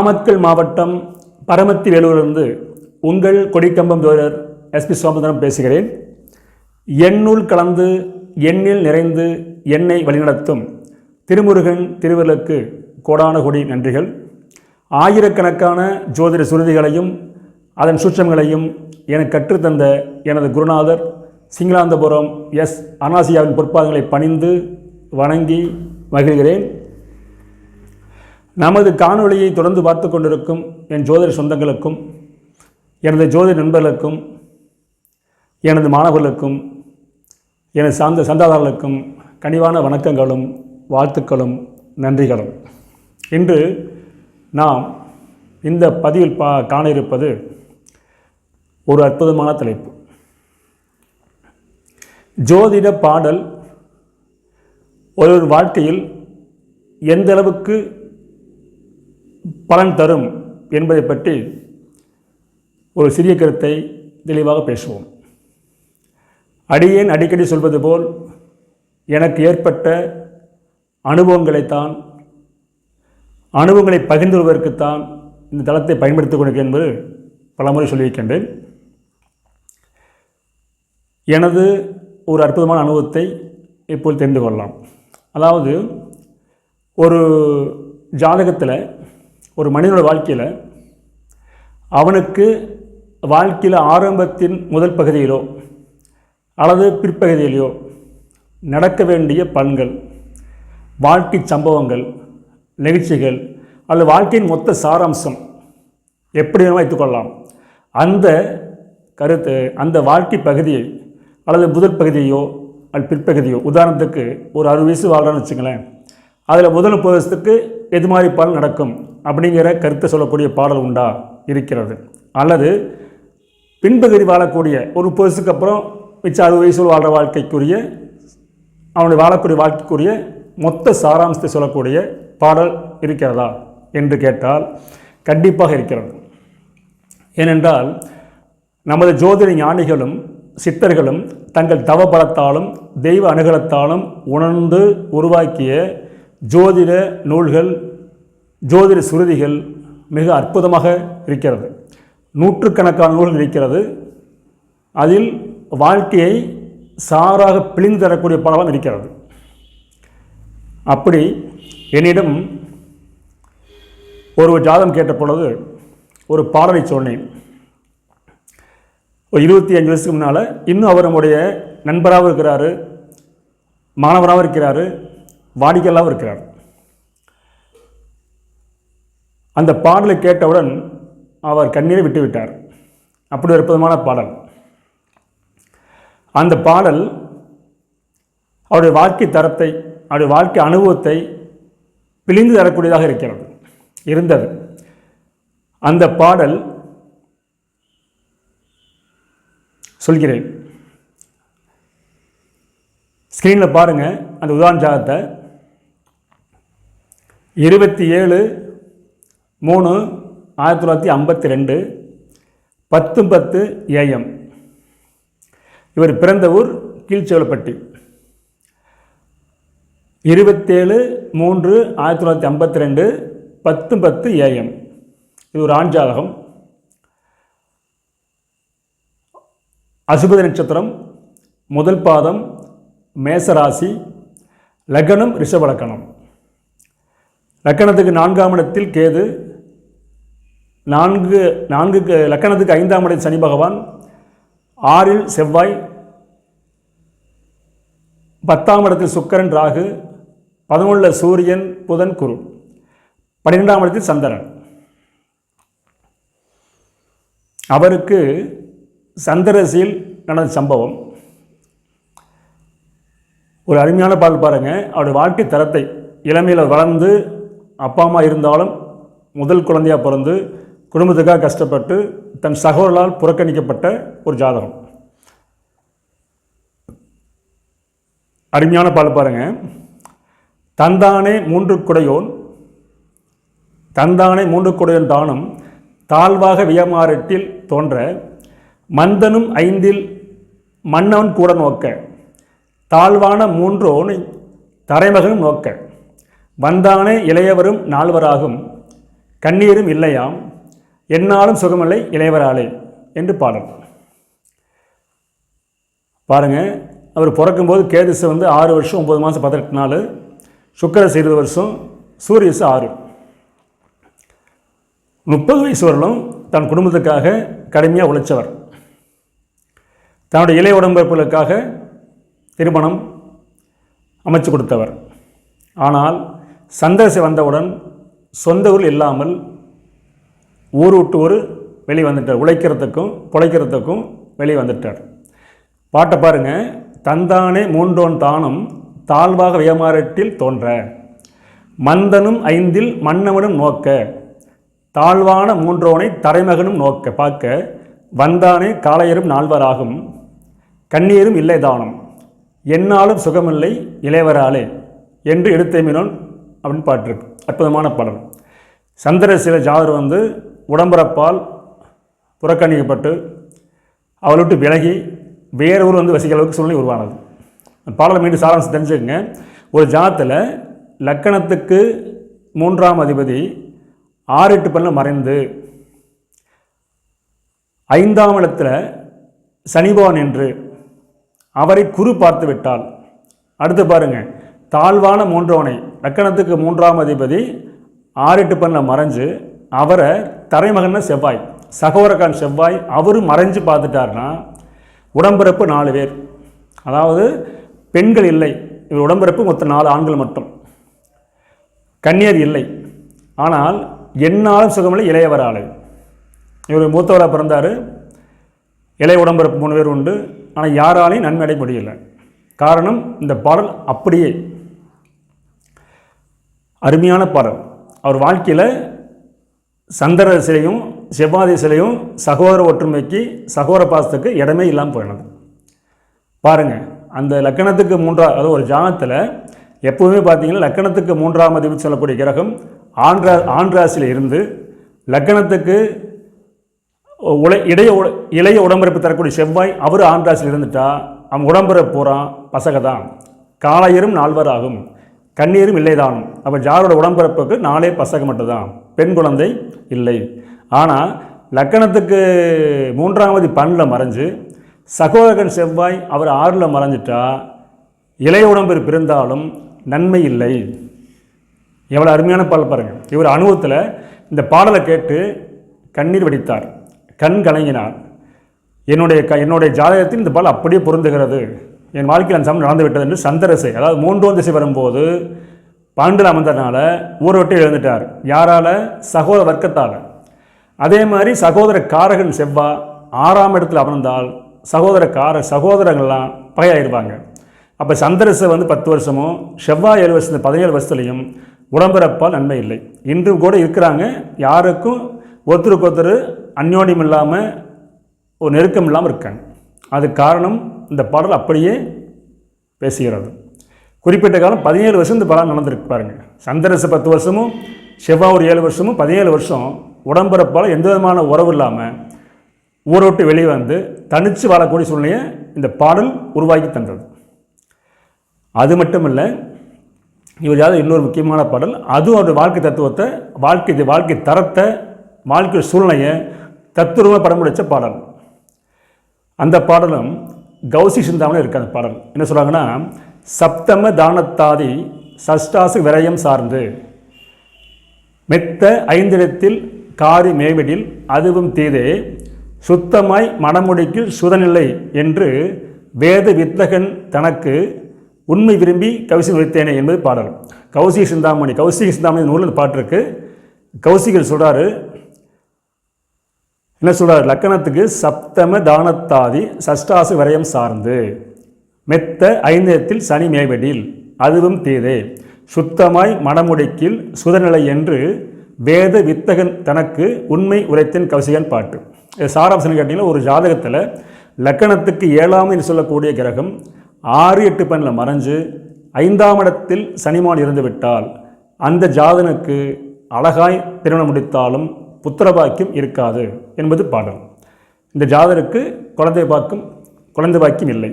நாமக்கல் மாவட்டம் பரமத்தி வேலூரிலிருந்து உங்கள் கொடிக்கம்பம் ஜோதிடர் எஸ்பி சுவாமிநாதன் பேசுகிறேன். எண்ணுள் கலந்து எண்ணில் நிறைந்து என்னை வழிநடத்தும் திருமுருகன் திருவர்களுக்கு கோடான கொடி நன்றிகள். ஆயிரக்கணக்கான ஜோதிட சுருதிகளையும் அதன் சூட்சங்களையும் எனக்கு கற்றுத்தந்த எனது குருநாதர் சிங்களாந்தபுரம் எஸ் அனாசியாவின் பொற்பாதங்களை பணிந்து வணங்கி மகிழ்கிறேன். நமது காணொளியை தொடர்ந்து பார்த்து கொண்டிருக்கும் என் ஜோதிட சொந்தங்களுக்கும் எனது ஜோதிட நண்பர்களுக்கும் எனது மாணவர்களுக்கும் எனது சார்ந்த சந்தாதாரர்களுக்கும் கனிவான வணக்கங்களும் வாழ்த்துக்களும் நன்றிகளும். இன்று நாம் இந்த பதிவில் பா காண இருப்பது ஒரு அற்புதமான தலைப்பு. ஜோதிட பாடல் ஒரு வாழ்க்கையில் எந்த அளவுக்கு பலன் தரும் என்பதை பற்றி ஒரு சிறிய கருத்தை தெளிவாக பேசுவோம். அடியேன் அடிக்கடி சொல்வது போல் எனக்கு ஏற்பட்ட அனுபவங்களைத்தான் அனுபவங்களை பகிர்ந்து கொள்வதற்குத்தான் இந்த தளத்தை பயன்படுத்திக் கொண்டிருக்கேன் என்பது பலமுறை சொல்லியிருக்கின்றேன். எனது ஒரு அற்புதமான அனுபவத்தை இப்போது தெரிந்து கொள்ளலாம். அதாவது ஒரு ஜாதகத்தில் ஒரு மனிதனோட வாழ்க்கையில் அவனுக்கு வாழ்க்கையில் ஆரம்பத்தின் முதல் பகுதியிலோ அல்லது பிற்பகுதியிலையோ நடக்க வேண்டிய பலன்கள் வாழ்க்கை சம்பவங்கள் நிகழ்ச்சிகள் அல்லது வாழ்க்கையின் மொத்த சாராம்சம் எப்படி வைத்துக்கொள்ளலாம் அந்த கருத்து அந்த வாழ்க்கை பகுதியை அல்லது முதல் பகுதியோ அல்லது பிற்பகுதியோ உதாரணத்துக்கு ஒரு அறுபது வயசு வாழ்கிறான்னு வச்சுங்களேன் அதில் முதல் முப்பது வருஷத்துக்கு எது மாதிரி பலன் நடக்கும்? அப்படிங்கிற கருத்தை சொல்லக்கூடிய பாடல் உண்டா? இருக்கிறது. அல்லது பின்பகுதி வாழக்கூடிய ஒரு முப்பது அப்புறம் மிச்சம் அறுபது வயசில் வாழ்கிற வாழ்க்கைக்குரிய அவனுடைய வாழக்கூடிய வாழ்க்கைக்குரிய மொத்த சாராம்சத்தை சொல்லக்கூடிய பாடல் இருக்கிறதா? என்று கேட்டால் கண்டிப்பாக இருக்கிறது. ஏனென்றால் நமது ஜோதிட ஞானிகளும் சித்தர்களும் தங்கள் தவபலத்தாலும் தெய்வ அனுகலத்தாலும் உணர்ந்து உருவாக்கிய ஜோதிட நூல்கள் ஜோதிட சுருதிகள் மிக அற்புதமாக இருக்கிறது. நூற்றுக்கணக்கான நூல்கள் இருக்கிறது. அதில் வாழ்க்கையை சாராக பிழிந்து தரக்கூடிய பலவும் இருக்கிறது. அப்படி என்னிடம் ஒரு ஜாதம் கேட்ட பொழுது ஒரு பாடலை சொன்னேன். ஒரு இருபத்தி அஞ்சு வருஷத்துக்கு முன்னால் இன்னும் அவர் நம்முடைய நண்பராகவும் இருக்கிறாரு மாணவராகவும் இருக்கிறாரு வாடிக்கையாளராகவும் இருக்கிறார். அந்த பாடலை கேட்டவுடன் அவர் கண்ணீரை விட்டுவிட்டார். அப்படி ஒரு அற்புதமான பாடல். அந்த பாடல் அவருடைய வாழ்க்கை தரத்தை அவருடைய வாழ்க்கை அனுபவத்தை பிழிந்து தரக்கூடியதாக இருக்கிறது இருந்தது. அந்த பாடல் சொல்கிறேன். ஸ்க்ரீனில் பாருங்கள் அந்த உதாரண ஜாதகத்தை. இருபத்தி ஏழு மூணு ஆயிரத்தி தொள்ளாயிரத்தி ஐம்பத்தி ரெண்டு பத்து பத்து ஏஎம். இவர் பிறந்த ஊர் கீழ்ச்சோலப்பட்டி இருபத்தேழு மூன்று ஆயிரத்தி தொள்ளாயிரத்தி ஐம்பத்தி ரெண்டு பத்து பத்து ஏஎம். இது ஒரு ஆண் ஜாதகம். அசுபதி நட்சத்திரம் முதல் பாதம் மேசராசி லக்னம் ரிஷபலக்கணம் லக்கணத்துக்கு நான்காம் இடத்தில் கேது நான்கு நான்கு லக்கணத்துக்கு ஐந்தாம் இடத்தில் சனி பகவான் ஆறில் செவ்வாய் பத்தாம் இடத்தில் சுக்கரன் ராகு பதினொன்றில் சூரியன் புதன் குரு. பன்னிரெண்டாம் இடத்தில் சந்திரன். அவருக்கு சந்திரசியில் நடந்த சம்பவம். ஒரு அருமையான பால் பாருங்கள் அவருடைய வாழ்க்கை தரத்தை இளமையில் வளர்ந்து அப்பா அம்மா இருந்தாலும் முதல் குழந்தையாக பிறந்து குடும்பத்துக்காக கஷ்டப்பட்டு தன் சகோதரால் புறக்கணிக்கப்பட்ட ஒரு ஜாதகம். அருமையான பால் பாருங்க. தந்தானே மூன்று குடையோன் தந்தானே மூன்று குடையோன் தானும் தாழ்வாக வியமாரட்டில் தோன்ற மந்தனும் ஐந்தில் மன்னவன் கூட நோக்க தாழ்வான மூன்றோனை தரைமகனும் நோக்க வந்தானே இளையவரும் நால்வராகும் கண்ணீரும் இல்லையாம் என்னாலும் சுகமில்லை இளையவராலே என்று பாடல். பாருங்கள் அவர் பிறக்கும்போது கேதுசு வந்து ஆறு வருஷம் ஒம்பது மாதம் பதினெட்டு நாள் சுக்கரசு இருபது வருஷம் சூரியசு ஆறு. முப்பது வயசு வரலும் தன் குடும்பத்துக்காக கடுமையாக உழைச்சவர். தன்னுடைய இளைய உடம்பிறப்புகளுக்காக திருமணம் அமைச்சு கொடுத்தவர். ஆனால் சந்தரிசை வந்தவுடன் சொந்த ஊர் இல்லாமல் ஊர் விட்டு ஊர் வெளியே வந்துட்டார் உழைக்கிறதுக்கும் பிழைக்கிறதுக்கும் வெளியே வந்துட்டார் பாட்டை பாருங்க. தந்தானே மூன்றோன் தானும் தாழ்வாக வியமாரட்டில் தோன்ற. மந்தனும் ஐந்தில் மன்னவனும் நோக்க. தாழ்வான மூன்றோனை தரைமகனும் நோக்க. பார்க்க வந்தானே காளையரும் நால்வராகும். கண்ணீரும் இல்லை தானம். என்னாலும் சுகமில்லை இளையவராலே என்று எடுத்தேமினோன் அப்படின்னு பாட்டிருக்கு. அற்புதமான படம் சந்திரசில ஜாதர் வந்து உடம்புறப்பால் புறக்கணிக்கப்பட்டு அவளை விட்டு விலகி வேறு ஊர் வந்து வசிக்கிற அளவுக்கு சூழ்நிலை உருவானது. பாடலை மீண்டும் சாராம்சம் தெரிஞ்சுக்கங்க. ஒரு ஜாத்தில் லக்கணத்துக்கு மூன்றாம் அதிபதி ஆறு எட்டு பண்ணில் மறைந்து ஐந்தாம் இடத்துல சனிபவன் என்று அவரை குறு பார்த்து விட்டால். அடுத்து பாருங்க. தாழ்வான மூன்றவனை லக்கணத்துக்கு மூன்றாம் அதிபதி ஆறு எட்டு பண்ணில் மறைஞ்சு அவரை தரைமகன்னா செவ்வாய் சகோரகான் செவ்வாய் அவரும் மறைஞ்சு பார்த்துட்டாருன்னா உடம்பிறப்பு நாலு பேர். அதாவது பெண்கள் இல்லை. இவர் உடம்பிறப்பு மொத்தம் நாலு ஆண்கள் மட்டும். கன்னியர் இல்லை. ஆனால் என்னாலும் சுகமில்லை இளையவர் ஆளு. இவர் மூத்தவராக பிறந்தார். இளைய உடம்பிறப்பு மூணு பேர் உண்டு. ஆனால் யாராலையும் நன்மை அடைய முடியல. காரணம் இந்த பாடல் அப்படியே. அருமையான பாடல். அவர் வாழ்க்கையில் சந்திர சிலையும் செவ்வாதி சிலையும் சகோதர ஒற்றுமைக்கு சகோதர பாசத்துக்கு இடமே இல்லாமல் போயினது பாருங்கள் அந்த லக்கணத்துக்கு மூன்றா அதாவது ஒரு ஜானத்தில் எப்போவுமே பார்த்தீங்கன்னா லக்கணத்துக்கு மூன்றாம் அதிபதி சொல்லக்கூடிய கிரகம் ஆண்ட்ரா ஆண்ட்ராசியில் இருந்து லக்கணத்துக்கு உலை இடைய உட- இளைய உடம்பிறப்பு தரக்கூடிய செவ்வாய் அவர் ஆண்ட்ராசியில் இருந்துட்டா அவன் உடம்பிறப்பு போகிறான் பசக தான் காளையரும் நால்வர் ஆகும் கண்ணீரும் இல்லைதானும். அப்போ ஜாரோட உடம்பிறப்புக்கு நாளே பசக மட்டும்தான். பெண் குழந்தை இல்லை. ஆனால் லக்கணத்துக்கு மூன்றாவது பன்னில் மறைஞ்சு சகோதரன் செவ்வாய் அவர் ஆறில் மறைஞ்சிட்டா இளைய உடம்பு பிறந்தாலும் நன்மை இல்லை. எவ்வளோ அருமையான பாடல் பாருங்கள் இவர் அனுபவத்தில் இந்த பாடலை கேட்டு கண்ணீர் வடித்தார். கண் கலங்கினார். என்னுடைய க என்னுடைய ஜாதகத்தில் இந்த பால் அப்படியே பொருந்துகிறது. என் வாழ்க்கையில் அந்த சமயம் நடந்து விட்டது என்று சந்திரசை அதாவது மூன்றாம் திசை வரும்போது பாண்டில் அமர்ந்ததுனால ஊரை விட்டு எழுந்துட்டார். யாரால? சகோதர வர்க்கத்தால். அதே மாதிரி சகோதர காரகன் செவ்வா ஆறாம் இடத்துல அமர்ந்தால் சகோதர கார சகோதரங்கள்லாம் பகையாயிருவாங்க. அப்போ சந்திரசை வந்து பத்து வருஷமும் செவ்வாய் ஏழு வருஷம் பதினேழு வருஷத்துலையும் உடம்பிறப்பால் நன்மை இல்லை. இன்றும் கூட இருக்கிறாங்க. யாருக்கும் ஒருத்தருக்கு ஒருத்தர் அந்யோன்யம் இல்லாமல் ஒரு நெருக்கம் இல்லாமல் இருக்காங்க. அது காரணம் இந்த பாடல் அப்படியே பேசுகிறது. குறிப்பிட்ட காலம் பதினேழு வருஷம் இந்த பலன் நடந்திருக்கு பாருங்க. சந்திரசு பத்து வருஷமும் செவ்வாய் ஒரு ஏழு வருஷமும் பதினேழு வருஷம் உடம்புறப்பால் எந்த விதமான உறவு இல்லாமல் ஊரை விட்டு வெளியே வந்து தனித்து வாழக்கூடிய சூழ்நிலையை இந்த பாடல் உருவாக்கி தந்தது. அது மட்டும் இல்லை இவர் யாவது இன்னொரு முக்கியமான பாடல் அதுவும் அவருடைய வாழ்க்கை தத்துவத்தை வாழ்க்கை வாழ்க்கை தரத்தை வாழ்க்கை சூழ்நிலையை தத்துவமாக படம் பிடிச்ச பாடல். அந்த பாடலும் கௌசி சிந்தாமணி இருக்குது அந்த பாடல். என்ன சொல்கிறாங்கன்னா சப்தம தானத்தாதி சஷ்டாசு விரயம் சார்ந்து. மெத்த ஐந்திடத்தில் காரி மேவிடில் அதுவும் தீதே சுத்தமாய் மனமுடிக்கில் சுதநிலை என்று வேத வித்தகன் தனக்கு உண்மை விரும்பி கவிசி வைத்தேனே என்பது பாடல். கௌசி சிந்தாமணி கௌசிக சிந்தாமணி நூலில் இந்த பாட்டு இருக்கு. கௌசிகர் சொல்றாரு என்ன சொல்கிறார் லக்கணத்துக்கு சப்தம தானத்தாதி சஷ்டாசு விரயம் சார்ந்து. மெத்த ஐந்தத்தில் சனி மேவடில் அதுவும் தீதே. சுத்தமாய் மனமுடிக்கில் சுதநிலை என்று வேத வித்தகன் தனக்கு உண்மை உரைத்தன் கௌசிகன் பாட்டு. சாராம்சன் கேட்டிங்கன்னா ஒரு ஜாதகத்தில் லக்கணத்துக்கு ஏழாம் என்று சொல்லக்கூடிய கிரகம் ஆறு எட்டு பன்னில் மறைஞ்சு ஐந்தாம் இடத்தில் சனிமான் இருந்துவிட்டால் அந்த ஜாதனுக்கு அழகாய் திருமணம் முடித்தாலும் புத்திரபாக்கியம் இருக்காது என்பது பாடல். இந்த ஜாதருக்கு குழந்தை பாக்கும் குழந்தை பாக்கியம் இல்லை.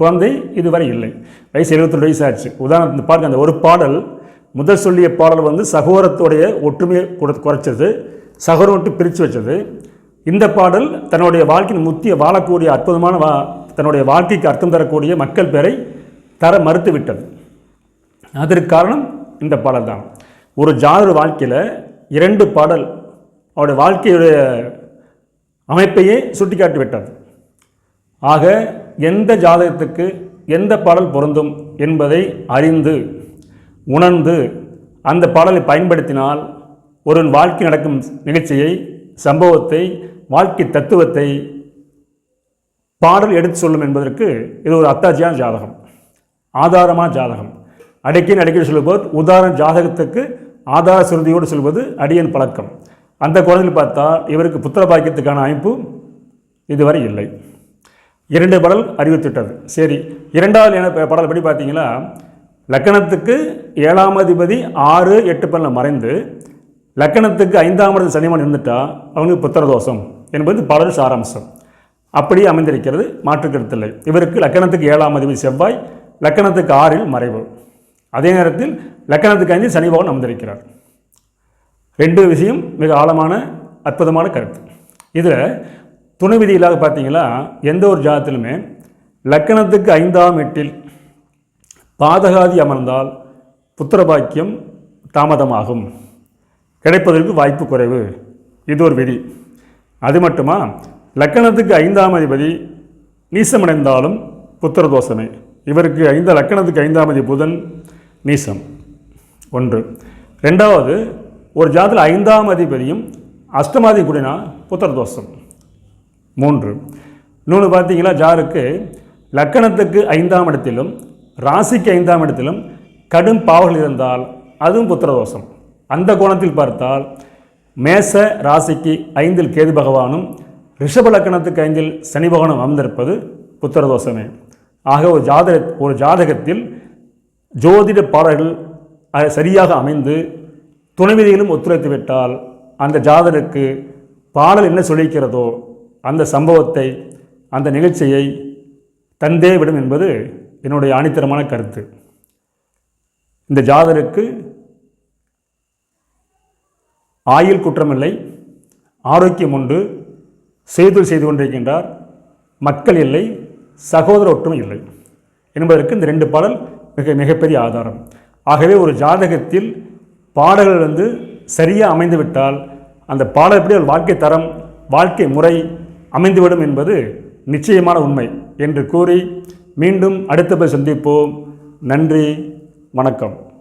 குழந்தை இதுவரை இல்லை. வயசு 72 வயசு ஆச்சு உதாரணத்துக்கு பாருங்கள் அந்த ஒரு பாடல் முதல் சொல்லிய பாடல் வந்து சகோதரத்துடைய ஒற்றுமையை குறை குறைச்சது. சகோதரம் விட்டு பிரித்து வச்சது. இந்த பாடல் தன்னுடைய வாழ்க்கையின் முத்திய வாழக்கூடிய அற்புதமான வா தன்னுடைய வாழ்க்கைக்கு அர்த்தம் தரக்கூடிய மக்கள் பேரை தர மறுத்து விட்டது அதற்கு காரணம் இந்த பாடல் தான். ஒரு ஜாதர் வாழ்க்கையில் இரண்டு பாடல் அவருடைய வாழ்க்கையுடைய அமைப்பையே சுட்டிக்காட்டி விட்டது ஆக எந்த ஜாதகத்துக்கு எந்த பாடல் பொருந்தும் என்பதை அறிந்து உணர்ந்து அந்த பாடலை பயன்படுத்தினால் ஒரு வாழ்க்கை நடக்கும் நிகழ்ச்சியை சம்பவத்தை வாழ்க்கை தத்துவத்தை பாடல் எடுத்து சொல்லும் என்பதற்கு இது ஒரு அத்தாட்சியான ஜாதகம் ஆதாரமான ஜாதகம். அடிக்கடி அடிக்கடி சொல்லும்போது உதாரண ஜாதகத்துக்கு ஆதார சுருதியோடு சொல்வது அடியன் பழக்கம். அந்த குழந்தையில் பார்த்தா இவருக்கு புத்திர பாக்கியத்துக்கான அமைப்பு இதுவரை இல்லை. இரண்டு பாடல் அறிவித்துவிட்டது. சரி இரண்டாவது என்ன ப- பாடல் படி பார்த்தீங்கன்னா லக்கணத்துக்கு ஏழாம் அதிபதி ஆறு எட்டு பல்ல மறைந்து லக்கணத்துக்கு ஐந்தாம் இடத்து சனிமான் இருந்துட்டால் அவனுக்கு புத்திரதோஷம் என்பது பாடல் சாராம்சம். அப்படியே அமைந்திருக்கிறது மாற்றுக்கருத்தில்லை. இவருக்கு லக்கணத்துக்கு ஏழாம் அதிபதி செவ்வாய் லக்கணத்துக்கு ஆறில் மறைவு. அதே நேரத்தில் லக்கணத்துக்கு ஐந்து சனி பகவான் அமர்ந்திருக்கிறார். ரெண்டு விஷயம் மிக ஆழமான அற்புதமான கருத்து. இதில் துணை விதிகளாக பார்த்தீங்கன்னா எந்த ஒரு ஜாதத்திலுமே லக்கணத்துக்கு ஐந்தாம் எட்டில் பாதகாதி அமர்ந்தால் புத்திர பாக்கியம் தாமதமாகும். கிடைப்பதற்கு வாய்ப்பு குறைவு. இது ஒரு விதி. அது மட்டுமா லக்கணத்துக்கு ஐந்தாம் அதிபதி நீசமடைந்தாலும் புத்திர தோஷமே இவருக்கு ஐந்த லக்கணத்துக்கு ஐந்தாம் அதிபதி புதன் நீசம். ஒன்று. ரெண்டாவது ஒரு ஜாதத்தில் ஐந்தாம் அதிபதியும் அஷ்டமாதி கூடினா புத்திர தோஷம் மூன்று. இன்னொன்று பார்த்தீங்கன்னா ஜாருக்கு லக்கணத்துக்கு ஐந்தாம் இடத்திலும் ராசிக்கு ஐந்தாம் இடத்திலும் கடும் பாவங்கள் இருந்தால் அதுவும் புத்திரதோஷம். அந்த கோணத்தில் பார்த்தால் மேச ராசிக்கு ஐந்தில் கேது பகவானும் ரிஷப லக்கணத்துக்கு ஐந்தில் சனி பகவானும் அமர்ந்திருப்பது புத்திரதோஷமே. ஆக ஒரு ஜாதக ஒரு ஜாதகத்தில் ஜோதிட பாடல்கள் சரியாக அமைந்து துணைவிதிகளும் ஒத்துழைத்து விட்டால் அந்த ஜாதகருக்கு பாடல் என்ன சொல்லிக்கிறதோ அந்த சம்பவத்தை அந்த நிகழ்ச்சியை தந்தே விடும் என்பது என்னுடைய ஆணித்தரமான கருத்து. இந்த ஜாதருக்கு ஆயுள் குற்றமில்லை ஆரோக்கியம் உண்டு செய்தொழில் செய்து கொண்டிருக்கின்றார் மக்கள் இல்லை சகோதர ஒற்றுமை இல்லை என்பதற்கு இந்த ரெண்டு பாடல் மிக மிகப்பெரிய ஆதாரம். ஆகவே ஒரு ஜாதகத்தில் பாடல்கள் வந்து சரியாக அமைந்துவிட்டால் அந்த பாடல் எப்படி ஒரு வாழ்க்கை தரம் வாழ்க்கை முறை அமைந்துவிடும் என்பது நிச்சயமான உண்மை என்று கூறி மீண்டும் அடுத்த போய் சந்திப்போம். நன்றி வணக்கம்.